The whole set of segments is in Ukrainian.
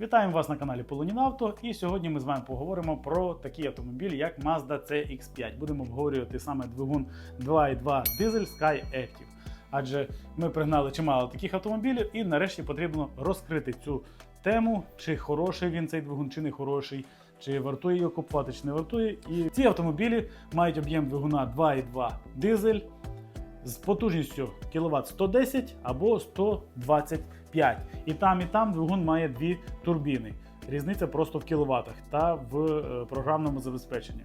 Вітаємо вас на каналі Полонін Авто. І сьогодні ми з вами поговоримо про такий автомобіль, як Mazda CX5. Будемо обговорювати саме двигун 2.2 дизель Sky Active. Адже ми пригнали чимало таких автомобілів, і нарешті потрібно розкрити цю тему, чи хороший він цей двигун, чи не хороший, чи вартує його купувати, чи не вартує. І ці автомобілі мають об'єм двигуна 2.2 дизель з потужністю кВт 110 або 125. І там, і там двигун має дві турбіни. Різниця просто в кіловатах та в е, програмному забезпеченні.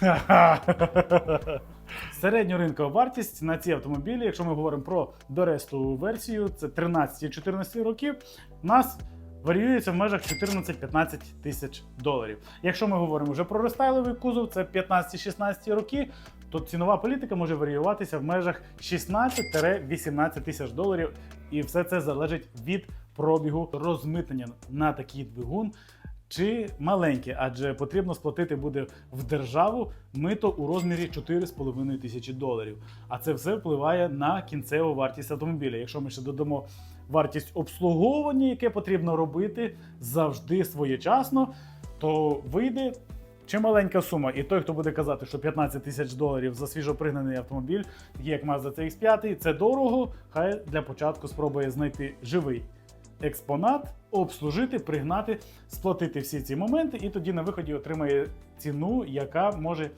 Середньоринкова вартість на ці автомобілі, якщо ми говоримо про дорестову версію, це 13-14 років, у нас варіюється в межах 14-15 тисяч доларів. Якщо ми говоримо вже про рестайловий кузов, це 15-16 роки, то цінова політика може варіюватися в межах 16-18 тисяч доларів, і все це залежить від пробігу розмитнення на такий двигун. Чи маленьке, адже потрібно сплатити буде в державу мито у розмірі 4,5 тисячі доларів. А це все впливає на кінцеву вартість автомобіля. Якщо ми ще додамо вартість обслуговування, яке потрібно робити завжди своєчасно, то вийде чималенька сума. І той, хто буде казати, що 15 тисяч доларів за свіжопригнаний автомобіль, такий як Mazda CX5, це дорого. Хай для початку спробує знайти живий експонат, обслужити, пригнати, сплатити всі ці моменти, і тоді на виході отримає ціну, яка може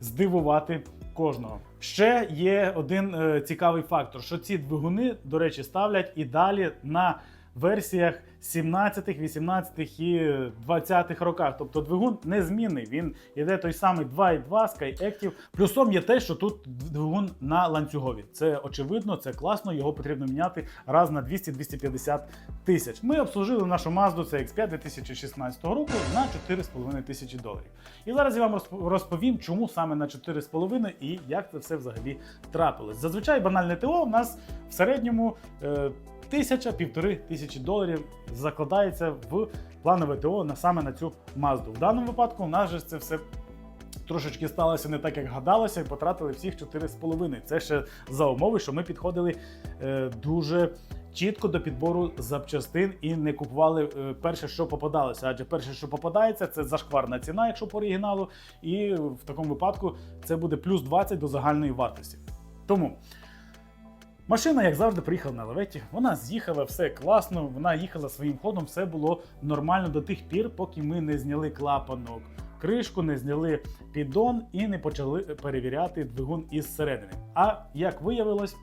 здивувати кожного. Ще є один е, цікавий фактор, що ці двигуни, до речі, ставлять і далі на версіях 17, 18 і 20 роках. Тобто двигун незмінний. Він іде той самий 2.2 Sky Active. Плюсом є те, що тут двигун на ланцюгові. Це очевидно, це класно. Його потрібно міняти раз на 200-250 тисяч. Ми обслужили нашу Mazda CX-5 2016 року на 4,5 тисячі доларів. І зараз я вам розп- розповім, чому саме на 4,5 і як це все взагалі трапилось. Зазвичай банальне ТО у нас в середньому. Е, Тисяча півтори тисячі доларів закладається в планове ТО на саме на цю Мазду. В даному випадку у нас же це все трошечки сталося не так, як гадалося, і потратили всіх 4,5. Це ще за умови, що ми підходили е, дуже чітко до підбору запчастин і не купували е, перше, що попадалося. Адже перше, що попадається, це зашкварна ціна, якщо по оригіналу, і в такому випадку це буде плюс 20 до загальної вартості. Тому. Машина, як завжди, приїхала на лаветі. Вона з'їхала, все класно, вона їхала своїм ходом, все було нормально до тих пір, поки ми не зняли клапанок, кришку, не зняли піддон і не почали перевіряти двигун із середини. А як виявилось,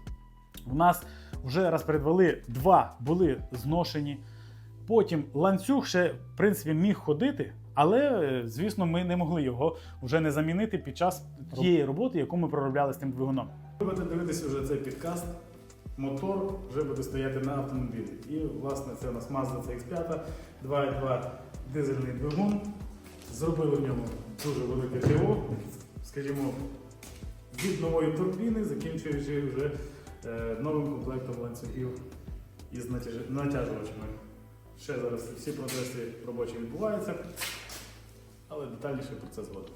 в нас вже раз передвели два були зношені. Потім ланцюг ще, в принципі, міг ходити, але, е, звісно, ми не могли його вже не замінити під час тієї роботи, яку ми проробляли з тим двигуном. Ви будете дивитися вже цей підкаст. Мотор вже буде стояти на автомобілі. І, власне, це у нас Mazda CX5, 2.2 дизельний двигун. Зробили в ньому дуже велике ТО, скажімо, від нової турбіни, закінчуючи вже е, новим комплектом ланцюгів із натяжувачами. Ще зараз всі процеси робочі відбуваються, але детальніше про це згодом.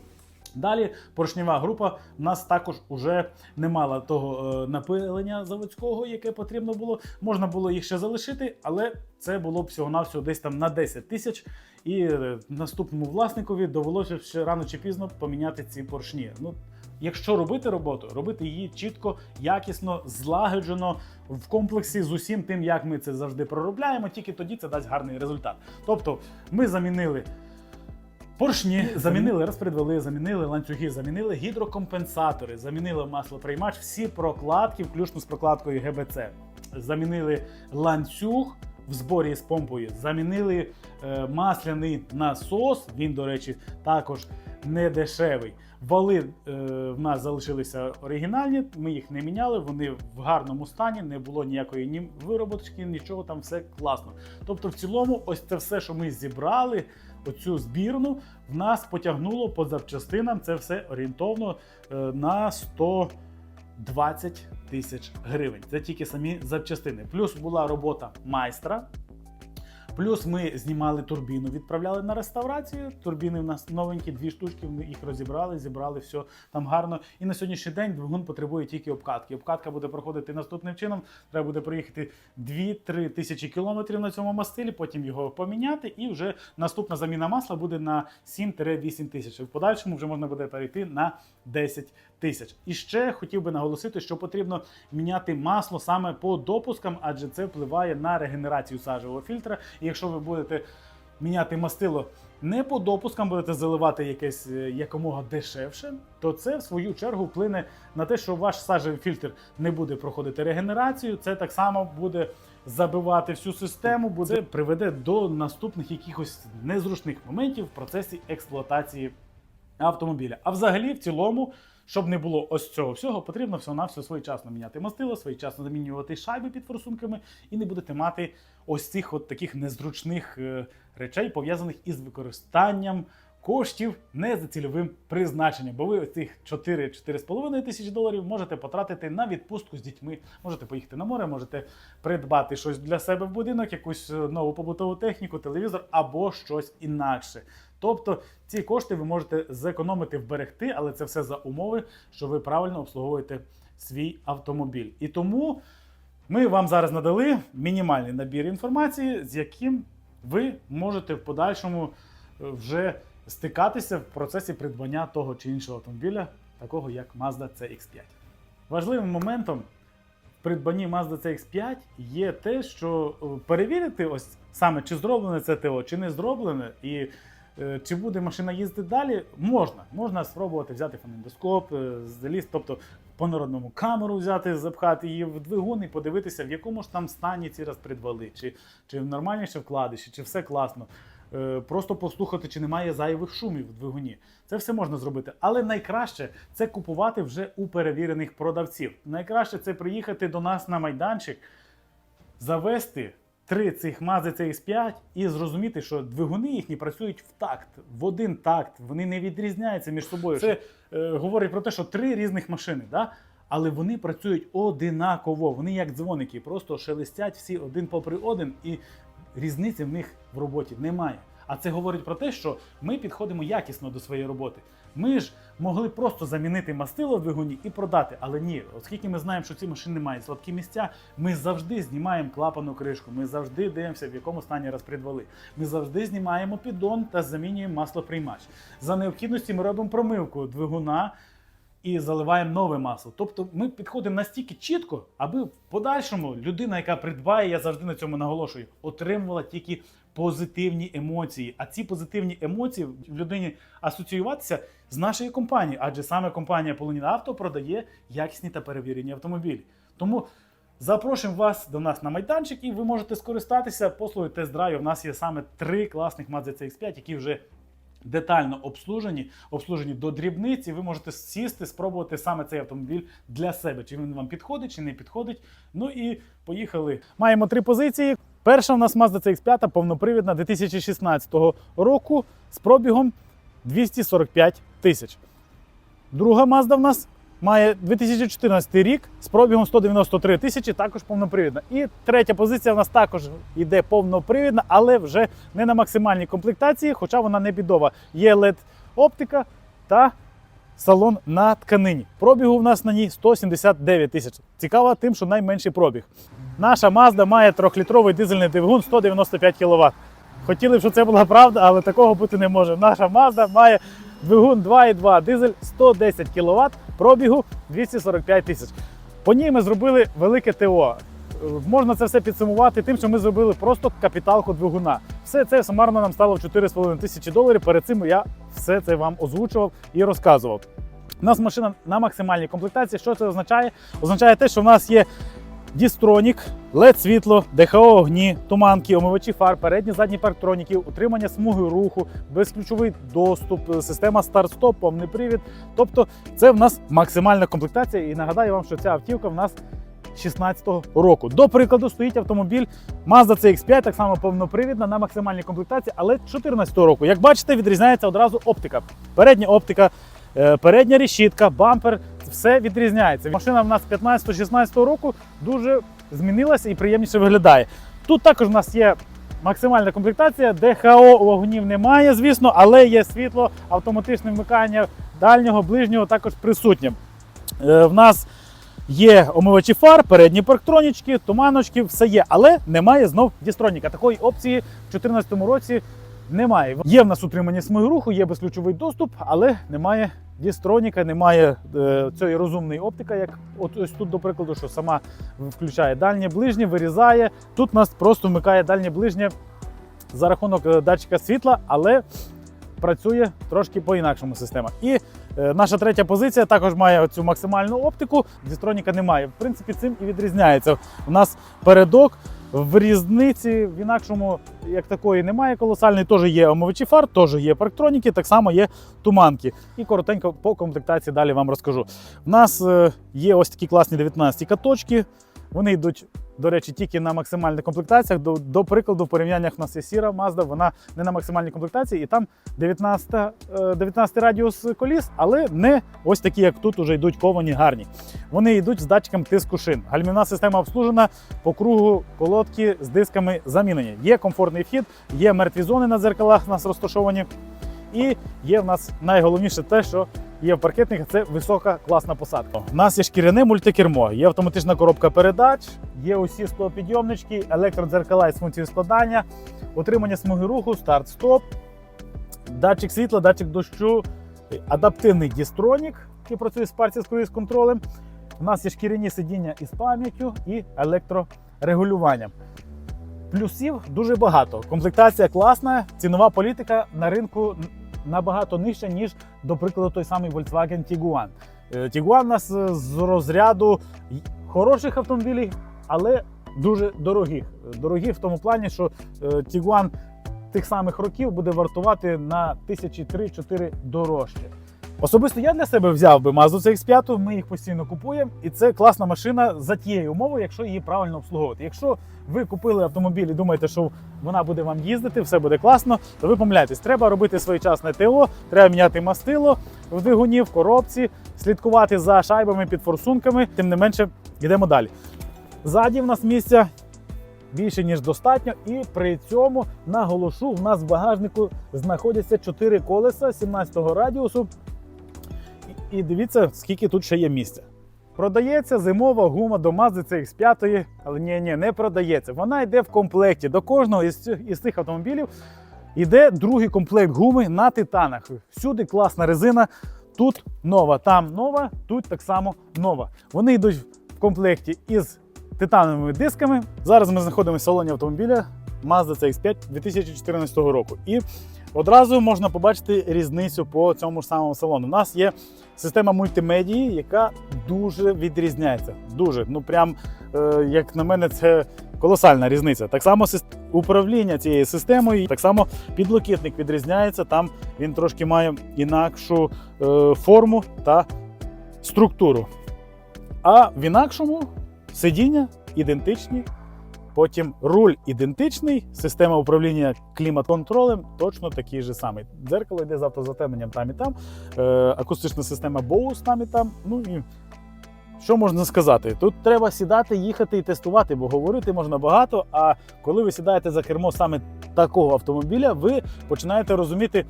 Далі поршнева група в нас також уже не мала того е, напилення заводського, яке потрібно було. Можна було їх ще залишити, але це було б всього-навсього десь там на 10 тисяч. І е, наступному власникові довелося ще рано чи пізно поміняти ці поршні. Ну, якщо робити роботу, робити її чітко, якісно, злагоджено в комплексі з усім тим, як ми це завжди проробляємо, тільки тоді це дасть гарний результат. Тобто, ми замінили. Поршні замінили розпредвали, замінили ланцюги, замінили гідрокомпенсатори, замінили маслоприймач, всі прокладки, включно з прокладкою ГБЦ. Замінили ланцюг в зборі з помпою, замінили е, масляний насос. Він, до речі, також не дешевий. Вали е, в нас залишилися оригінальні, ми їх не міняли, вони в гарному стані, не було ніякої ні вироботки, нічого там все класно. Тобто, в цілому, ось це все, що ми зібрали, оцю збірну, в нас потягнуло по запчастинам це все орієнтовно е, на 120 тисяч гривень. Це тільки самі запчастини. Плюс була робота майстра. Плюс ми знімали турбіну, відправляли на реставрацію. Турбіни в нас новенькі, дві штучки. Ми їх розібрали, зібрали все там гарно. І на сьогоднішній день двигун потребує тільки обкатки. Обкатка буде проходити наступним чином. Треба буде проїхати 2-3 тисячі кілометрів на цьому мастилі, потім його поміняти, і вже наступна заміна масла буде на 7-8 тисяч. В подальшому вже можна буде перейти на 10 тисяч. І ще хотів би наголосити, що потрібно міняти масло саме по допускам, адже це впливає на регенерацію сажевого фільтра. І якщо ви будете міняти мастило не по допускам, будете заливати якесь е, якомога дешевше, то це в свою чергу вплине на те, що ваш сажевий фільтр не буде проходити регенерацію. Це так само буде забивати всю систему, буде це приведе до наступних якихось незручних моментів в процесі експлуатації автомобіля. А взагалі, в цілому, щоб не було ось цього всього, потрібно все своєчасно міняти мастило, своєчасно замінювати шайби під форсунками, і не будете мати ось цих от таких незручних е, речей, пов'язаних із використанням коштів не за цільовим призначенням. Бо ви ось цих 4-4,5 тисячі доларів можете потратити на відпустку з дітьми. Можете поїхати на море, можете придбати щось для себе в будинок, якусь е, нову побутову техніку, телевізор або щось інакше. Тобто ці кошти ви можете зекономити вберегти, але це все за умови, що ви правильно обслуговуєте свій автомобіль. І тому ми вам зараз надали мінімальний набір інформації, з яким ви можете в подальшому е, вже стикатися в процесі придбання того чи іншого автомобіля, такого як Mazda CX5. Важливим моментом придбанні Mazda CX5 є те, що е, перевірити ось саме чи зроблене це ТО, чи не зроблене, і чи буде машина їздити далі, можна. Можна спробувати взяти фонендоскоп, е, заліз, тобто по народному камеру взяти, запхати її в двигун і подивитися, в якому ж там стані ці розпредвали, чи, чи в нормальніше вкладиші, чи все класно. Е, Просто послухати, чи немає зайвих шумів в двигуні. Це все можна зробити. Але найкраще це купувати вже у перевірених продавців. Найкраще це приїхати до нас на майданчик, завести три цих мази CX5 і зрозуміти, що двигуни їхні працюють в такт, в один такт, вони не відрізняються між собою. Це е, говорить про те, що три різних машини, да? але вони працюють одинаково. Вони як дзвоники, просто шелестять всі один попри один, і різниці в них в роботі немає. А це говорить про те, що ми підходимо якісно до своєї роботи. Ми ж могли просто замінити мастило в двигуні і продати, але ні, оскільки ми знаємо, що ці машини мають слабкі місця, ми завжди знімаємо клапану кришку, ми завжди дивимося, в якому стані розпредвали. Ми завжди знімаємо піддон та замінюємо маслоприймач. За необхідності ми робимо промивку двигуна і заливаємо нове масло. Тобто ми підходимо настільки чітко, аби в подальшому людина, яка придбає, я завжди на цьому наголошую, отримувала тільки позитивні емоції. А ці позитивні емоції в людині асоціюватися з нашою компанією, адже саме компанія Полоніна Авто продає якісні та перевірені автомобілі. Тому запрошуємо вас до нас на майданчик, і ви можете скористатися послугою тест-драйву. У нас є саме три класних Mazda CX-5, які вже детально обслужені, обслужені до дрібниці. Ви можете сісти, спробувати саме цей автомобіль для себе, чи він вам підходить, чи не підходить. Ну і поїхали. Маємо три позиції. Перша у нас Mazda CX-5 повнопривідна 2016 року з пробігом 245 тисяч. Друга Mazda в нас має 2014 рік з пробігом 193 тисячі, також повнопривідна. І третя позиція в нас також йде повнопривідна, але вже не на максимальній комплектації, хоча вона не бідова. Є LED оптика та салон на тканині. Пробігу в нас на ній 179 тисяч. Цікаво тим, що найменший пробіг. Наша Mazda має 3-літровий дизельний двигун 195 кВт. Хотіли б, щоб це була правда, але такого бути не може. Наша Mazda має двигун 2,2 дизель 110 кВт, пробігу 245 тисяч. По ній ми зробили велике ТО. Е, Можна це все підсумувати тим, що ми зробили просто капіталку двигуна. Все це сумарно нам стало в 4,5 тисячі доларів. Перед цим я все це вам озвучував і розказував. У нас машина на максимальній комплектації. Що це означає? Означає те, що в нас є Дістронік, led світло, ДХО огні, туманки, омивачі фар, передні задні парктроніки, утримання смуги руху, безключовий доступ, система старт-стоп, повний привід. Тобто це в нас максимальна комплектація. І нагадаю вам, що ця автівка в нас 16-го року. До прикладу, стоїть автомобіль Mazda CX-5, так само повнопривідна на максимальній комплектації, але 14-го року. Як бачите, відрізняється одразу оптика. Передня оптика, е, передня решітка, бампер. Все відрізняється. Машина в нас 15-16 року дуже змінилася і приємніше виглядає. Тут також у нас є максимальна комплектація, ДХО вогнів немає, звісно, але є світло, автоматичне вмикання дальнього, ближнього також присутнє. Е, в нас є омивачі фар, передні парктронічки, туманочки, все є, але немає знов дістроніка. Такої опції в 2014 році немає. Є в нас утримання смуги руху, є безключовий доступ, але немає дістроніка, немає е, цієї розумної оптики, як от ось тут, до прикладу, що сама включає дальнє ближнє, вирізає. Тут нас просто вмикає дальнє ближнє за рахунок е, датчика світла, але працює трошки по-інакшому система. І е, наша третя позиція також має цю максимальну оптику. Дістроніка немає. В принципі, цим і відрізняється. У нас передок. В різниці в інакшому, як такої, немає колосальної. Теж є омовичі фар, теж є парктроніки, так само є туманки. І коротенько по комплектації далі вам розкажу. У нас е, є ось такі класні 19 каточки. Вони йдуть, до речі, тільки на максимальних комплектаціях. До, до прикладу, в порівняннях в нас є сіра Mazda, вона не на максимальній комплектації, і там 19, е, 19 радіус коліс, але не ось такі, як тут, уже йдуть ковані гарні. Вони йдуть з датчиком тиску шин. Гальмівна система обслужена по кругу колодки з дисками замінені. Є комфортний вхід, є мертві зони на дзеркалах у нас розташовані. І є в нас найголовніше те, що є в паркетних, це висока класна посадка. У нас є шкіряне мультикермо, є автоматична коробка передач, є усі склопідйомнички, електродзеркала із функцією складання, утримання смуги руху, старт-стоп, датчик світла, датчик дощу, адаптивний дістронік, який працює з парці з круїз контролем. У нас є шкіряні сидіння із пам'яттю і електрорегулюванням. Плюсів дуже багато. Комплектація класна, цінова політика на ринку набагато нижча, ніж, до прикладу, той самий Volkswagen Tiguan. Е, Tiguan у нас е, з розряду хороших автомобілів, але дуже дорогих. Дорогі в тому плані, що е, Tiguan тих самих років буде вартувати на тисячі 3-4 дорожче. Особисто я для себе взяв би Mazda CX-5, ми їх постійно купуємо, і це класна машина за тією умовою, якщо її правильно обслуговувати. Якщо ви купили автомобіль і думаєте, що вона буде вам їздити, все буде класно, то ви помиляєтесь. Треба робити своєчасне ТО, треба міняти мастило в двигуні, в коробці, слідкувати за шайбами під форсунками. Тим не менше, йдемо далі. Ззаді в нас місця більше ніж достатньо, і при цьому наголошу, в нас в багажнику знаходяться 4 колеса 17-го радіусу. І, дивіться, скільки тут ще є місця. Продається зимова гума до Mazda CX5, але ні, ні, не продається. Вона йде в комплекті. До кожного із цих, із цих автомобілів йде другий комплект гуми на титанах. Всюди класна резина. Тут нова, там нова, тут так само нова. Вони йдуть в комплекті із титановими дисками. Зараз ми знаходимося в салоні автомобіля Mazda CX5 2014 року. І одразу можна побачити різницю по цьому ж самому салону. У нас є система мультимедії, яка дуже відрізняється. Дуже, ну прям е, як на мене, це колосальна різниця. Так само управління цією системою, так само підлокітник відрізняється. Там він трошки має інакшу е, форму та структуру. А в інакшому сидіння ідентичні. Потім руль ідентичний, система управління клімат-контролем точно такий же самий. Дзеркало йде з автозатемненням там і там, е, акустична система Bose там і там. Ну і що можна сказати? Тут треба сідати, їхати і тестувати, бо говорити можна багато. А коли ви сідаєте за кермо саме такого автомобіля, ви починаєте розуміти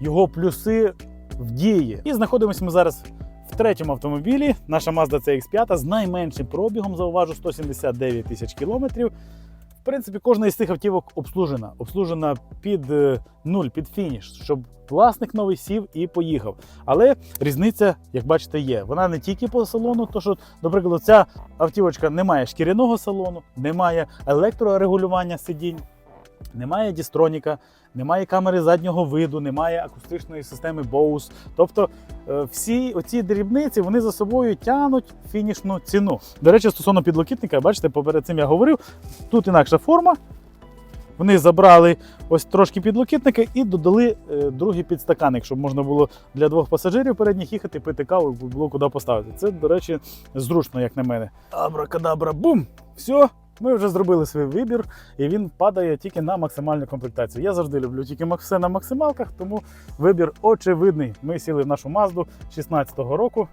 його плюси в дії. І знаходимося ми зараз в третьому автомобілі. Наша Mazda CX5 з найменшим пробігом, зауважу, 179 тисяч кілометрів. В принципі, кожна із цих автівок обслужена. Обслужена під е, нуль, під фініш, щоб власник новий сів і поїхав. Але різниця, як бачите, є. Вона не тільки по салону, то що, до прикладу, ця автівочка не має шкіряного салону, немає електрорегулювання сидінь, немає дістроніка, немає камери заднього виду, немає акустичної системи Bose. Тобто е, всі оці дрібниці вони за собою тягнуть фінішну ціну. До речі, стосовно підлокітника, бачите, поперед цим я говорив, тут інакша форма. Вони забрали ось трошки підлокітники і додали е, другий підстаканник, щоб можна було для двох пасажирів передніх їхати, пити каву, було куди поставити. Це, до речі, зручно, як на мене. Абракадабра, бум! Все, ми вже зробили свій вибір, і він падає тільки на максимальну комплектацію. Я завжди люблю тільки все на максималках, тому вибір очевидний. Ми сіли в нашу Мазду 16-го року.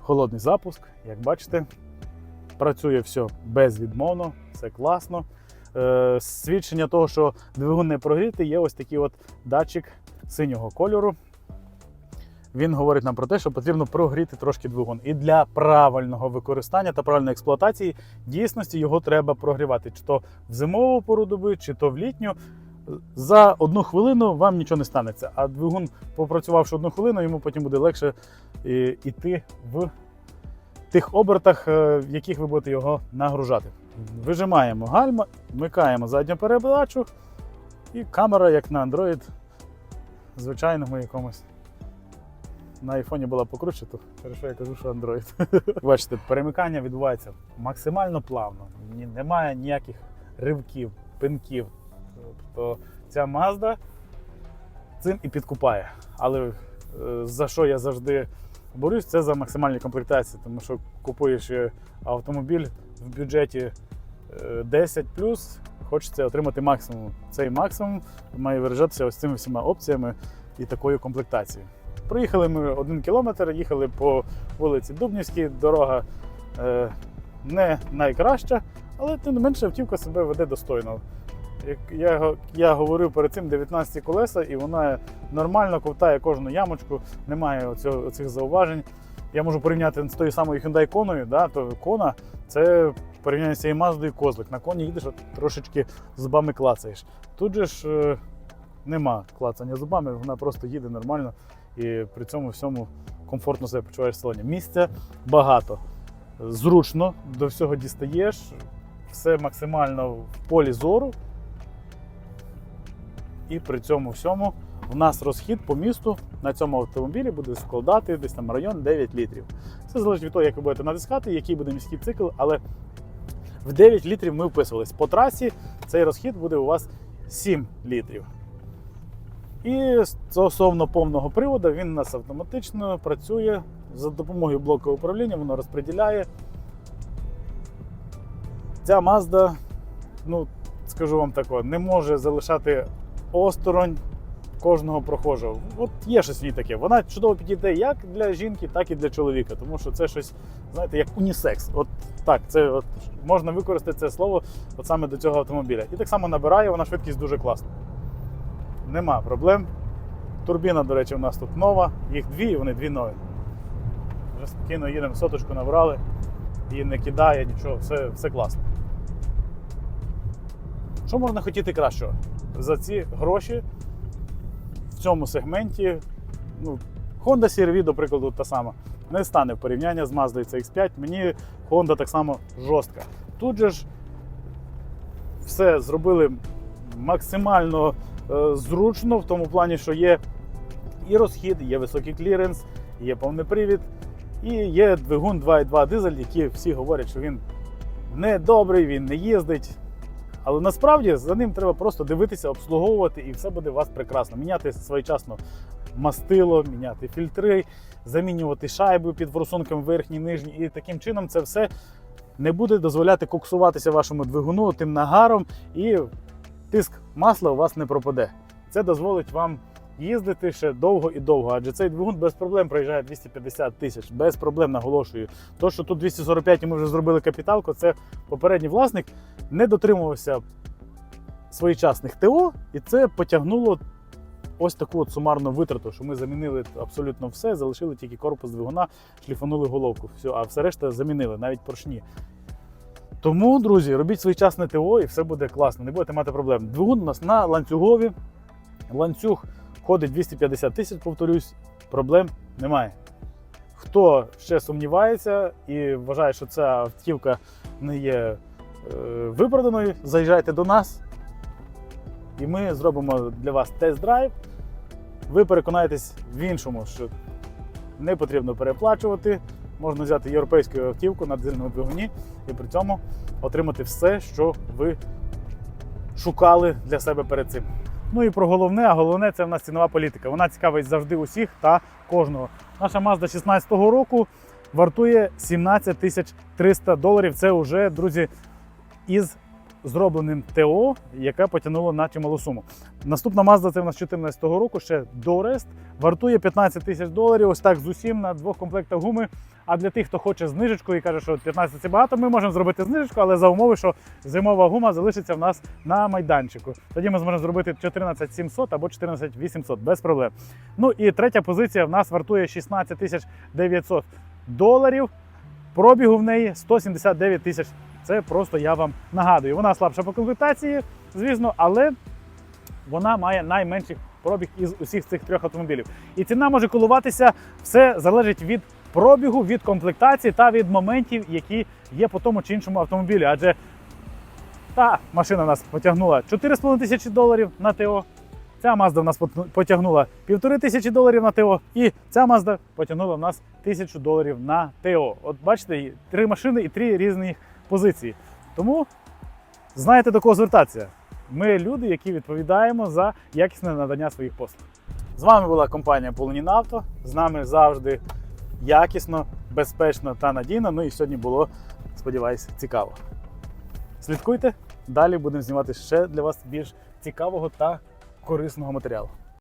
Холодний запуск, як бачите, працює все безвідмовно, все класно. е, свідчення того, що двигун не прогрітий, є ось такий от датчик синього кольору. Він говорить нам про те, що потрібно прогріти трошки двигун. І для правильного використання та правильної експлуатації дійсності його треба прогрівати, чи то в зимову пору доби, чи то в літню. За одну хвилину вам нічого не станеться. А двигун, попрацювавши одну хвилину, йому потім буде легше е, йти в тих обертах, е, в яких ви будете його нагружати. Вижимаємо гальма, вмикаємо задню передачу, і камера, як на Android, звичайному якомусь. На айфоні була покруче, то хорошо я кажу, що Android. Бачите, перемикання відбувається максимально плавно. Немає ніяких ривків, пинків. Тобто ця Mazda цим і підкупає. Але е, за що я завжди борюсь, це за максимальні комплектації, тому що купуєш е, автомобіль в бюджеті е, 10 хочеться отримати максимум. Цей максимум має виражатися ось цими всіма опціями і такою комплектацією. Проїхали ми один кілометр, їхали по вулиці Дубнівській, дорога е, не найкраща, але тим не менше автівка себе веде достойно. Як я, я говорив перед цим 19 колеса, і вона нормально ковтає кожну ямочку, немає оцього, оцих зауважень. Я можу порівняти з тою самою Hyundai Kona, да, то Kona це порівняння з цією Маздою козлик. На коні їдеш, трошечки зубами клацаєш. Тут же ж е, нема клацання зубами, вона просто їде нормально і при цьому всьому комфортно себе почуваєш в салоні. Місця багато. Зручно, до всього дістаєш, все максимально в полі зору. І при цьому всьому у нас розхід по місту на цьому автомобілі буде складати десь там район 9 літрів. Це залежить від того, як ви будете натискати, який буде міський цикл, але в 9 літрів ми вписувались. По трасі цей розхід буде у вас 7 літрів. І стосовно повного приводу, він у нас автоматично працює за допомогою блоку управління, воно розподіляє. Ця Mazda, ну, скажу вам тако, не може залишати осторонь кожного прохожого. От є щось ній таке. Вона чудово підійде як для жінки, так і для чоловіка, тому що це щось, знаєте, як унісекс. От так, це от, можна використати це слово от саме до цього автомобіля. І так само набирає, вона швидкість дуже класна. Нема проблем. Турбіна, до речі, у нас тут нова, їх дві, вони дві нові. Вже спокійно їдемо, соточку набрали, її не кидає, нічого, все, все класно. Що можна хотіти кращого? За ці гроші в цьому сегменті ну, Honda CR-V, до прикладу, та сама. Не стане в порівняння з Mazda CX5. Мені Honda так само жорстка. Тут же ж все зробили максимально зручно в тому плані, що є і розхід, є високий кліренс, є повний привід, і є двигун 2.2 дизель, який всі говорять, що він не добрий, він не їздить. Але насправді за ним треба просто дивитися, обслуговувати, і все буде у вас прекрасно. Міняти своєчасно мастило, міняти фільтри, замінювати шайби під форсунком верхній, нижній. І таким чином це все не буде дозволяти коксуватися вашому двигуну тим нагаром, і тиск масла у вас не пропаде. Це дозволить вам їздити ще довго і довго, адже цей двигун без проблем проїжджає 250 тисяч, без проблем наголошую. То, що тут 245 і ми вже зробили капіталку, це попередній власник не дотримувався своєчасних ТО, і це потягнуло ось таку от сумарну витрату, що ми замінили абсолютно все, залишили тільки корпус двигуна, шліфанули головку. Все, а все решта замінили, навіть поршні. Тому, друзі, робіть своєчасне ТО і все буде класно, не будете мати проблем. Двигун у нас на ланцюгові. Ланцюг ходить 250 тисяч, повторюсь, проблем немає. Хто ще сумнівається і вважає, що ця автівка не є е, виправданою, заїжджайте до нас, і ми зробимо для вас тест-драйв. Ви переконаєтесь в іншому, що не потрібно переплачувати. Можна взяти європейську автівку на дизельному двигуні і при цьому отримати все, що ви шукали для себе перед цим. Ну і про головне, а головне це в нас цінова політика. Вона цікавить завжди усіх та кожного. Наша Mazda 16 року вартує 17 тисяч 300 доларів. Це вже, друзі, із зробленим ТО, яке потягнуло на чималу суму. Наступна Mazda це в нас 2014 року, ще Дорест, вартує 15 тисяч доларів. Ось так з усім на двох комплектах гуми. А для тих, хто хоче знижечку і каже, що 15 це багато, ми можемо зробити знижечку, але за умови, що зимова гума залишиться в нас на майданчику. Тоді ми зможемо зробити 14 700 або 14 800 без проблем. Ну і третя позиція в нас вартує 16 тисяч 900 доларів. Пробігу в неї 179 тисяч. Це просто я вам нагадую. Вона слабша по комплектації, звісно, але вона має найменший пробіг із усіх цих трьох автомобілів. І ціна може коливатися, все залежить від пробігу, від комплектації та від моментів, які є по тому чи іншому автомобілі. Адже та машина нас потягнула 4,5 тисячі доларів на ТО. Ця Mazda в нас потягнула півтори тисячі доларів на ТО, і ця Mazda потягнула в нас тисячу доларів на ТО. От бачите, три машини і три різні позиції. Тому знаєте до кого звертатися. Ми люди, які відповідаємо за якісне надання своїх послуг. З вами була компанія Полонін Авто. З нами завжди якісно, безпечно та надійно. Ну і сьогодні було, сподіваюся, цікаво. Слідкуйте, далі будемо знімати ще для вас більш цікавого та корисного матеріалу.